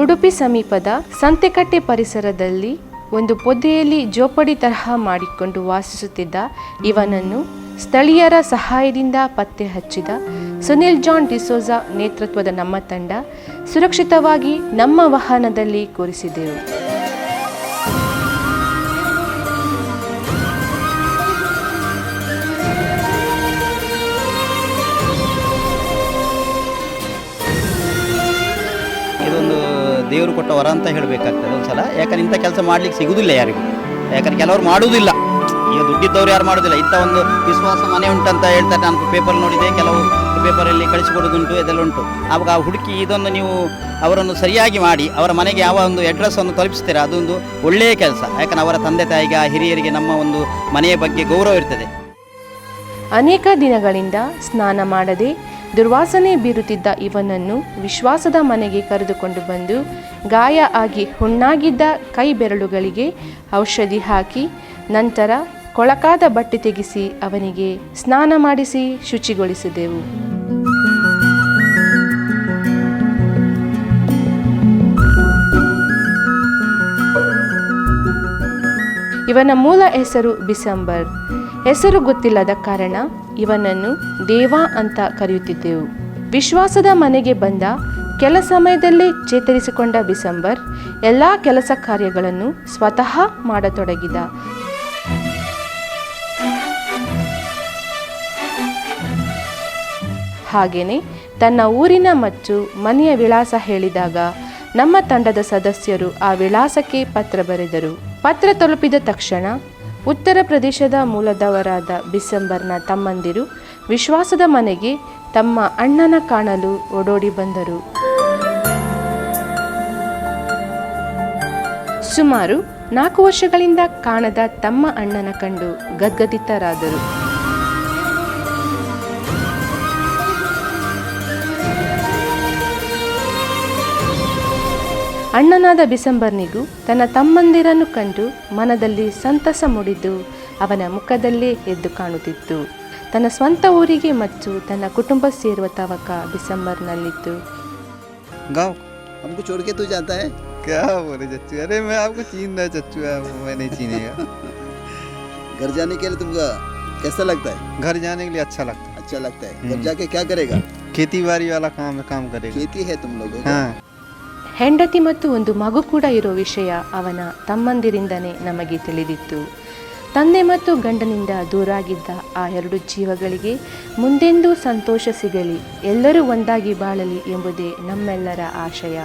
ಉಡುಪಿ ಸಮೀಪದ ಸಂತೆಕಟ್ಟೆ ಪರಿಸರದಲ್ಲಿ ಒಂದು ಪೊದೆಯಲ್ಲಿ ಜೋಪಡಿ ತರಹ ಮಾಡಿಕೊಂಡು ವಾಸಿಸುತ್ತಿದ್ದ ಇವನನ್ನು ಸ್ಥಳೀಯರ ಸಹಾಯದಿಂದ ಪತ್ತೆ ಹಚ್ಚಿದ ಸುನಿಲ್ ಜಾನ್ ಡಿಸೋಜಾ ನೇತೃತ್ವದ ನಮ್ಮ ತಂಡ ಸುರಕ್ಷಿತವಾಗಿ ನಮ್ಮ ವಾಹನದಲ್ಲಿ ಕೂರಿಸಿದೆವು. ವರ ಅಂತ ಹೇಳಬೇಕಾಗ್ತದೆ ಒಂದ್ಸಲ. ಯಾಕಂದ್ರೆ ಇಂಥ ಕೆಲಸ ಮಾಡ್ಲಿಕ್ಕೆ ಸಿಗುವುದಿಲ್ಲ ಯಾರಿಗೂ. ಯಾಕಂದ್ರೆ ಕೆಲವರು ಮಾಡುವುದಿಲ್ಲ ಈಗ ದುಡ್ಡಿದ್ದವ್ರು ಯಾರು ಮಾಡೋದಿಲ್ಲ. ಇಂಥ ಒಂದು ವಿಶ್ವಾಸ ಮನೆ ಉಂಟಂತ ಹೇಳ್ತಾರೆ. ನಾನು ಪೇಪರ್ ನೋಡಿದೆ. ಕೆಲವು ಪೇಪರಲ್ಲಿ ಕಳಿಸಿಕೊಡೋದುಂಟು ಇದೆಲ್ಲ ಉಂಟು ಆವಾಗ ಆ ಹುಡುಕಿ ಇದೊಂದು ನೀವು ಅವರನ್ನು ಸರಿಯಾಗಿ ಮಾಡಿ, ಅವರ ಮನೆಗೆ ಯಾವ ಒಂದು ಅಡ್ರೆಸ್ಸನ್ನು ತಲುಪಿಸ್ತೀರಾ? ಅದೊಂದು ಒಳ್ಳೆಯ ಕೆಲಸ. ಯಾಕಂದ್ರೆ ಅವರ ತಂದೆ ತಾಯಿಗೆ, ಆ ಹಿರಿಯರಿಗೆ ನಮ್ಮ ಒಂದು ಮನೆಯ ಬಗ್ಗೆ ಗೌರವ ಇರ್ತದೆ. ಅನೇಕ ದಿನಗಳಿಂದ ಸ್ನಾನ ಮಾಡದೆ ದುರ್ವಾಸನೆ ಬೀರುತ್ತಿದ್ದ ಇವನನ್ನು ವಿಶ್ವಾಸದ ಮನೆಗೆ ಕರೆದುಕೊಂಡು ಬಂದು ಗಾಯ ಆಗಿ ಹುಣ್ಣಾಗಿದ್ದ ಕೈ ಬೆರಳುಗಳಿಗೆ ಔಷಧಿ ಹಾಕಿ ನಂತರ ಕೊಳಕಾದ ಬಟ್ಟೆ ತೆಗೆಸಿ ಅವನಿಗೆ ಸ್ನಾನ ಮಾಡಿಸಿ ಶುಚಿಗೊಳಿಸಿದೆವು. ಇವನ ಮೂಲ ಹೆಸರು ಬಿಸಂಬರ್. ಹೆಸರು ಗೊತ್ತಿಲ್ಲದ ಕಾರಣ ಇವನನ್ನು ದೇವ ಅಂತ ಕರೆಯುತ್ತಿದ್ದೆವು. ವಿಶ್ವಾಸದ ಮನೆಗೆ ಬಂದ ಕೆಲ ಸಮಯದಲ್ಲೇ ಚೇತರಿಸಿಕೊಂಡ ಬಿಸಂಬರ್ ಎಲ್ಲ ಕೆಲಸ ಕಾರ್ಯಗಳನ್ನು ಸ್ವತಃ ಮಾಡತೊಡಗಿದ. ಹಾಗೆಯೇ ತನ್ನ ಊರಿನ ಮತ್ತು ಮನೆಯ ವಿಳಾಸ ಹೇಳಿದಾಗ ನಮ್ಮ ತಂಡದ ಸದಸ್ಯರು ಆ ವಿಳಾಸಕ್ಕೆ ಪತ್ರ ಬರೆದರು. ಪತ್ರ ತಲುಪಿದ ತಕ್ಷಣ ಉತ್ತರ ಪ್ರದೇಶದ ಮೂಲದವರಾದ ಬಿಸಂಬರ್ನ ತಮ್ಮಂದಿರು ವಿಶ್ವಾಸದ ಮನೆಗೆ ತಮ್ಮ ಅಣ್ಣನ ಕಾಣಲು ಓಡೋಡಿ ಬಂದರು. ಸುಮಾರು ನಾಲ್ಕು ವರ್ಷಗಳಿಂದ ಕಾಣದ ತಮ್ಮ ಅಣ್ಣನ ಕಂಡು ಗದ್ಗದಿತರಾದರು. ಅಣ್ಣನಾದ ಬಿಸಂಬರ್ನಿಗೂ ತನ್ನ ತಮ್ಮಂದಿರನ್ನು ಕಂಡು ಮನದಲ್ಲಿ ಸಂತಸ ಮೂಡಿದ್ದು ಅವನ ಮುಖದಲ್ಲೇ ಎದ್ದು ಕಾಣುತ್ತಿತ್ತು ತನ್ನ ಸ್ವಂತ ಊರಿಗೆ ಮತ್ತು ತನ್ನ ಕುಟುಂಬ ಸೇರುವ ತವಕ ಬಿಸಂಬರ್ನಲ್ಲಿತ್ತು गाँव हमको छोड़ के तू जाता है क्या बोले चच्चू अरे मैं आपको चीन रहा चच्चू आप मैं नहीं चीनेगा घर जाने के लिए तुमको कैसा लगता है घर जाने के लिए अच्छा लगता अच्छा लगता है घर हम्म। जाके क्या करेगा है खेती बाड़ी वाला काम है काम करेगा खेती है तुम लोगों का हाँ ಹೆಂಡತಿ ಮತ್ತು ಒಂದು ಮಗು ಕೂಡ ಇರೋ ವಿಷಯ ಅವನ ತಮ್ಮಂದಿರಿಂದನೇ ನಮಗೆ ತಿಳಿದಿತ್ತು. ತಂದೆ ಮತ್ತು ಗಂಡನಿಂದ ದೂರಾಗಿದ್ದ ಆ ಎರಡು ಜೀವಗಳಿಗೆ ಮುಂದೆಂದೂ ಸಂತೋಷ ಸಿಗಲಿ, ಎಲ್ಲರೂ ಒಂದಾಗಿ ಬಾಳಲಿ ಎಂಬುದೇ ನಮ್ಮೆಲ್ಲರ ಆಶಯ.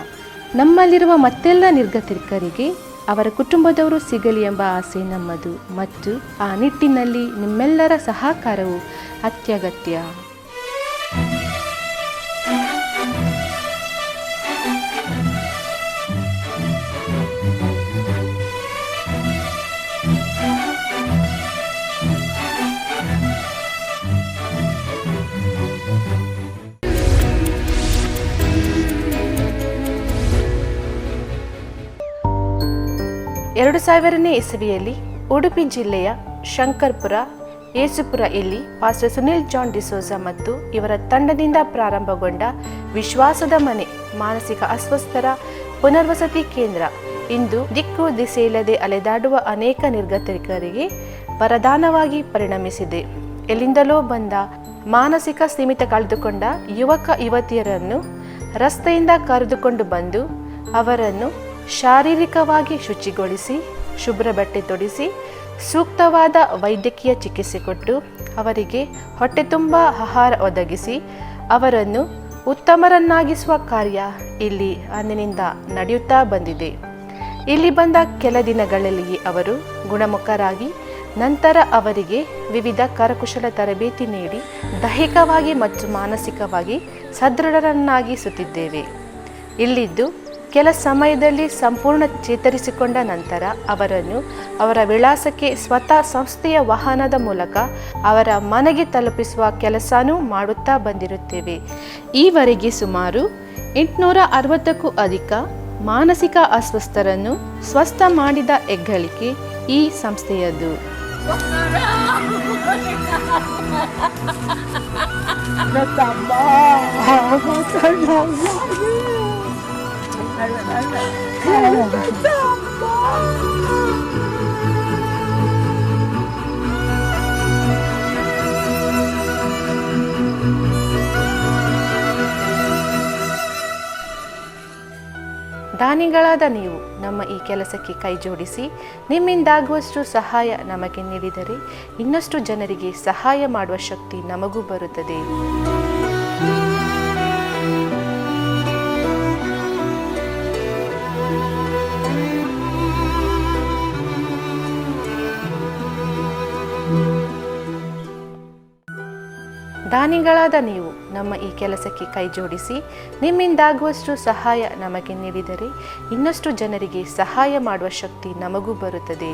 ನಮ್ಮಲ್ಲಿರುವ ಮತ್ತೆಲ್ಲ ನಿರ್ಗತಿಕರಿಗೆ ಅವರ ಕುಟುಂಬದವರು ಸಿಗಲಿ ಎಂಬ ಆಸೆ ನಮ್ಮದು. ಮತ್ತು ಆ ನಿಟ್ಟಿನಲ್ಲಿ ನಿಮ್ಮೆಲ್ಲರ ಸಹಕಾರವು ಅತ್ಯಗತ್ಯ. ಎರಡು ಸಾವಿರನೇ ಇಸವಿಯಲ್ಲಿ ಉಡುಪಿ ಜಿಲ್ಲೆಯ ಶಂಕರ್ಪುರ ಯೇಸುಪುರ ಇಲ್ಲಿ ಪಾಸ್ಟರ್ ಸುನಿಲ್ ಜಾನ್ ಡಿಸೋಜಾ ಮತ್ತು ಇವರ ತಂಡದಿಂದ ಪ್ರಾರಂಭಗೊಂಡ ವಿಶ್ವಾಸದ ಮನೆ, ಮಾನಸಿಕ ಅಸ್ವಸ್ಥರ ಪುನರ್ವಸತಿ ಕೇಂದ್ರ. ಇಂದು ದಿಕ್ಕು ದಿಸೆಯಿಲ್ಲದೆ ಅಲೆದಾಡುವ ಅನೇಕ ನಿರ್ಗತಿಕರಿಗೆ ವರದಾನವಾಗಿ ಪರಿಣಮಿಸಿದೆ. ಎಲ್ಲಿಂದಲೋ ಬಂದ ಮಾನಸಿಕ ಸೀಮಿತ ಕಳೆದುಕೊಂಡ ಯುವಕ ಯುವತಿಯರನ್ನು ರಸ್ತೆಯಿಂದ ಕರೆದುಕೊಂಡು ಬಂದು ಅವರನ್ನು ಶಾರೀರಿಕವಾಗಿ ಶುಚಿಗೊಳಿಸಿ, ಶುಭ್ರ ಬಟ್ಟೆ ತೊಡಿಸಿ, ಸೂಕ್ತವಾದ ವೈದ್ಯಕೀಯ ಚಿಕಿತ್ಸೆ ಕೊಟ್ಟು ಅವರಿಗೆ ಹೊಟ್ಟೆ ತುಂಬ ಆಹಾರ ಒದಗಿಸಿ, ಅವರನ್ನು ಉತ್ತಮರನ್ನಾಗಿಸುವ ಕಾರ್ಯ ಇಲ್ಲಿ ಅಂದಿನಿಂದ ನಡೆಯುತ್ತಾ ಬಂದಿದೆ. ಇಲ್ಲಿ ಬಂದ ಕೆಲ ದಿನಗಳಲ್ಲಿ ಅವರು ಗುಣಮುಖರಾಗಿ, ನಂತರ ಅವರಿಗೆ ವಿವಿಧ ಕರಕುಶಲ ತರಬೇತಿ ನೀಡಿ ದೈಹಿಕವಾಗಿ ಮತ್ತು ಮಾನಸಿಕವಾಗಿ ಸದೃಢರನ್ನಾಗಿಸುತ್ತಿದ್ದೇವೆ. ಇಲ್ಲಿದ್ದು ಕೆಲ ಸಮಯದಲ್ಲಿ ಸಂಪೂರ್ಣ ಚೇತರಿಸಿಕೊಂಡ ನಂತರ ಅವರನ್ನು ಅವರ ವಿಳಾಸಕ್ಕೆ ಸ್ವತಃ ಸಂಸ್ಥೆಯ ವಾಹನದ ಮೂಲಕ ಅವರ ಮನೆಗೆ ತಲುಪಿಸುವ ಕೆಲಸನೂ ಮಾಡುತ್ತಾ ಬಂದಿರುತ್ತೇವೆ. ಈವರೆಗೆ ಸುಮಾರು ಎಂಟುನೂರ ಅರವತ್ತಕ್ಕೂ ಅಧಿಕ ಮಾನಸಿಕ ಅಸ್ವಸ್ಥರನ್ನು ಸ್ವಸ್ಥ ಮಾಡಿದ ಹೆಗ್ಗಳಿಕೆ ಈ ಸಂಸ್ಥೆಯದು ದಾನಿಗಳಾದ ನೀವು ನಮ್ಮ ಈ ಕೆಲಸಕ್ಕೆ ಕೈ ಜೋಡಿಸಿ, ನಿಮ್ಮಿಂದಾಗುವಷ್ಟು ಸಹಾಯ ನಮಗೆ ನೀಡಿದರೆ ಇನ್ನಷ್ಟು ಜನರಿಗೆ ಸಹಾಯ ಮಾಡುವ ಶಕ್ತಿ ನಮಗೂ ಬರುತ್ತದೆ. ದಾನಿಗಳಾದ ನೀವು ನಮ್ಮ ಈ ಕೆಲಸಕ್ಕೆ ಕೈ ಜೋಡಿಸಿ, ನಿಮ್ಮಿಂದಾಗುವಷ್ಟು ಸಹಾಯ ನಮಗೆ ನೀಡಿದರೆ ಇನ್ನಷ್ಟು ಜನರಿಗೆ ಸಹಾಯ ಮಾಡುವ ಶಕ್ತಿ ನಮಗೂ ಬರುತ್ತದೆ.